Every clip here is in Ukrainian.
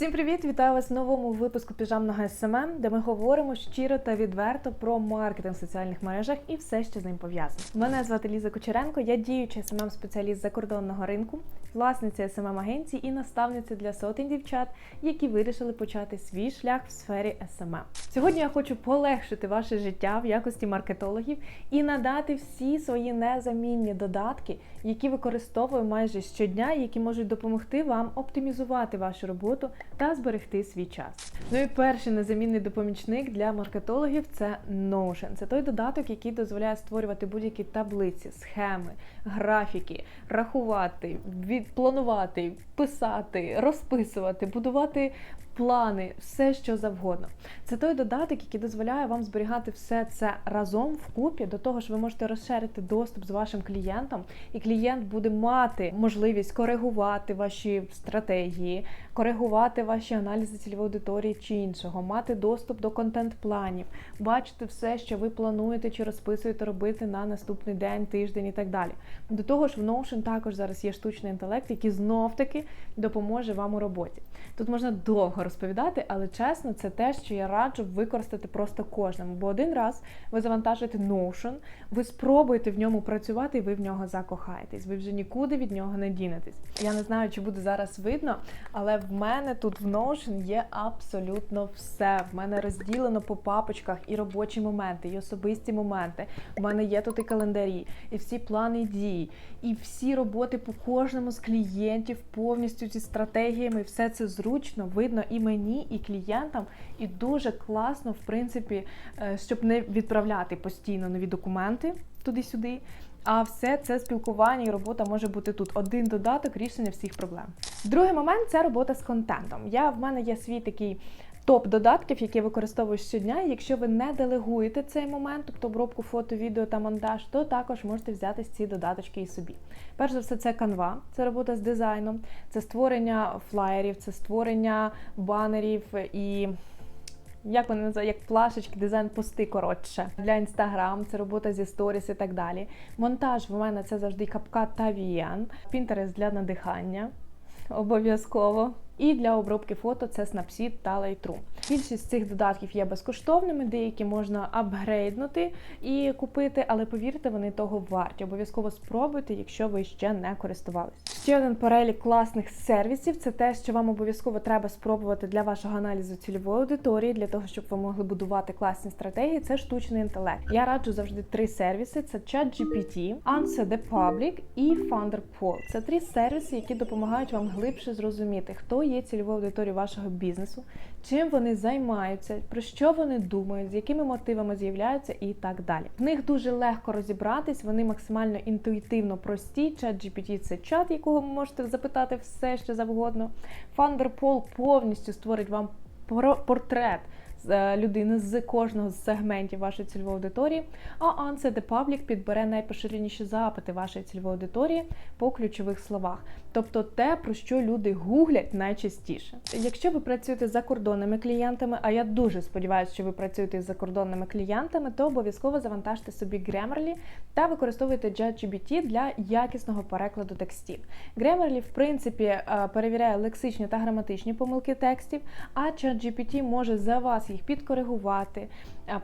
Всім привіт! Вітаю вас в новому випуску піжамного СММ, де ми говоримо щиро та відверто про маркетинг в соціальних мережах і все, що з ним пов'язано. Мене звати Ліза Кучеренко, я діючий смм спеціаліст закордонного ринку, власниця смм агенції і наставниця для сотень дівчат, які вирішили почати свій шлях в сфері СММ. Сьогодні я хочу полегшити ваше життя в якості маркетологів і надати всі свої незамінні додатки, які використовую майже щодня, які можуть допомогти вам оптимізувати вашу роботу та зберегти свій час. Ну і перший незамінний допомічник для маркетологів це Notion. Це той додаток, який дозволяє створювати будь-які таблиці, схеми, графіки, рахувати, відпланувати, писати, розписувати, будувати. Плани, все що завгодно. Це той додаток, який дозволяє вам зберігати все це разом вкупі. До того ж, ви можете розширити доступ з вашим клієнтом, і клієнт буде мати можливість коригувати ваші стратегії, коригувати ваші аналізи цільової аудиторії чи іншого, мати доступ до контент-планів, бачити все, що ви плануєте чи розписуєте робити на наступний день, тиждень і так далі. До того ж, в Notion також зараз є штучний інтелект, який знов-таки допоможе вам у роботі. Тут можна довго розповідати, але чесно, це те, що я раджу використати просто кожному. Бо один раз ви завантажите Notion, ви спробуєте в ньому працювати, і ви в нього закохаєтесь. Ви вже нікуди від нього не дінетесь. Я не знаю, чи буде зараз видно, але в мене тут в Notion є абсолютно все. В мене розділено по папочках і робочі моменти, і особисті моменти. В мене є тут і календарі, і всі плани дій, і всі роботи по кожному з клієнтів повністю зі стратегіями. Все це зручно, видно і мені, і клієнтам, і дуже класно, в принципі, е, щоб не відправляти постійно нові документи туди-сюди. А все це спілкування і робота може бути тут. Один додаток рішення всіх проблем. Другий момент це робота з контентом. Я в мене є свій такий. Топ додатків, які я використовую щодня. Якщо ви не делегуєте цей момент, тобто обробку фото, відео та монтаж, то також можете взяти ці додаточки і собі. Перш за все, це Canva, це робота з дизайном, це створення флаєрів, це створення банерів і. Як вони називають, як плашечки, дизайн пости коротше для інстаграм, це робота зі сторіс і так далі. Монтаж в мене це завжди капка та VN, Пінтерес для надихання, обов'язково. І для обробки фото це Snapseed та Lightroom. Більшість цих додатків є безкоштовними, деякі можна апгрейднути і купити, але повірте, вони того варті. Обов'язково спробуйте, якщо ви ще не користувалися. Ще один перелік класних сервісів це те, що вам обов'язково треба спробувати для вашого аналізу цільової аудиторії, для того, щоб ви могли будувати класні стратегії. Це штучний інтелект. Я раджу завжди три сервіси: це ChatGPT, Answer the Public і Thunderpool. Це три сервіси, які допомагають вам глибше зрозуміти, хто є цільова аудиторія вашого бізнесу, чим вони займаються, про що вони думають, з якими мотивами з'являються і так далі. В них дуже легко розібратись, вони максимально інтуїтивно прості. Чат GPT – це чат, якого ви можете запитати все, що завгодно. Фандерпол повністю створить вам портрет людини з кожного з сегментів вашої цільової аудиторії, а Answer the Public підбере найпоширеніші запити вашої цільової аудиторії по ключових словах, тобто те, про що люди гуглять найчастіше. Якщо ви працюєте з закордонними клієнтами, а я дуже сподіваюся, що ви працюєте з закордонними клієнтами, то обов'язково завантажте собі Grammarly та використовуйте JetGPT для якісного перекладу текстів. Grammarly, в принципі, е, перевіряє лексичні та граматичні помилки текстів, а ChatGPT може за вас їх підкоригувати,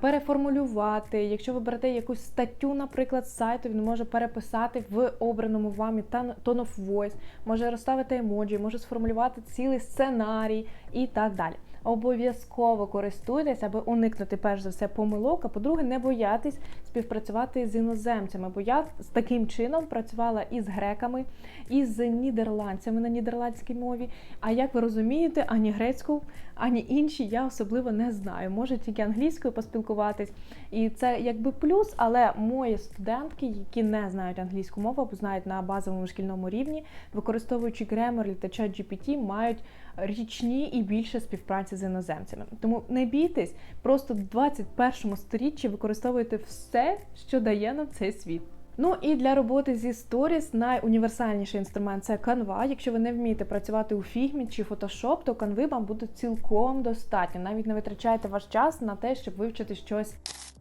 переформулювати. Якщо ви берете якусь статтю, наприклад, з сайту, він може переписати в обраному вами tone of voice, може розставити емоджі, може сформулювати цілий сценарій і так далі. Обов'язково користуйтесь, аби уникнути перш за все помилок, а по-друге, не боятись співпрацювати з іноземцями. Бо я з таким чином працювала і з греками, і з нідерландцями на нідерландській мові. А як ви розумієте, ані грецьку, ані інші я особливо не знаю. Може тільки англійською поспілкуватись. І це якби плюс, але мої студентки, які не знають англійську мову або знають на базовому шкільному рівні, використовуючи Grammarly та ChatGPT, мають річні і більше співпраці з іноземцями. Тому не бійтесь, просто в 21 сторіччі використовуйте все, що дає нам цей світ. Ну і для роботи зі сторіс найуніверсальніший інструмент це Canva. Якщо ви не вмієте працювати у Figma чи Photoshop, то Canva вам буде цілком достатньо. Навіть не витрачайте ваш час на те, щоб вивчити щось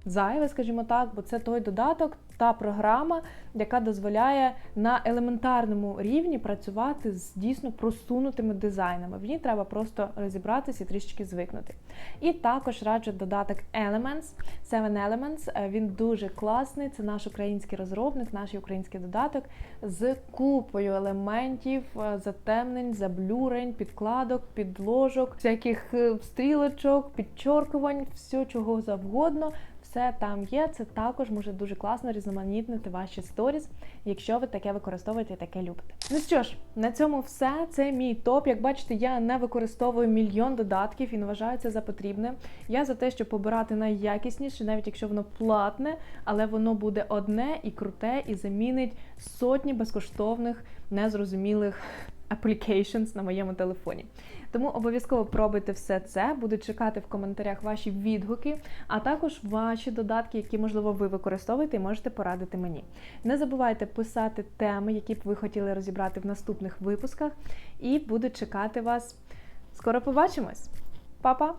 зайве, скажімо так, бо це той додаток, та програма, яка дозволяє на елементарному рівні працювати з дійсно просунутими дизайнами. В ній треба просто розібратися і трішечки звикнути. І також раджу додаток Elements, Seven Elements. Е, Він дуже класний. Це наш український розробник, наш український додаток з купою елементів, е, затемнень, заблюрень, підкладок, підложок, всяких е, стрілочок, підчоркувань, все чого завгодно. Все там є. Це також може дуже класно різноманітнити ваші сторіс, якщо ви таке використовуєте і таке любите. Ну що ж, на цьому все. Це мій топ. Як бачите, я не використовую мільйон додатків і не вважаю це за потрібне. Я за те, щоб побирати найякісніше, навіть якщо воно платне, але воно буде одне і круте, і замінить сотні безкоштовних незрозумілих applications на моєму телефоні. Тому обов'язково пробуйте все це. Буду чекати в коментарях ваші відгуки, а також ваші додатки, які, можливо, ви використовуєте і можете порадити мені. Не забувайте писати теми, які б ви хотіли розібрати в наступних випусках, і буду чекати вас. Скоро побачимось! Па-па!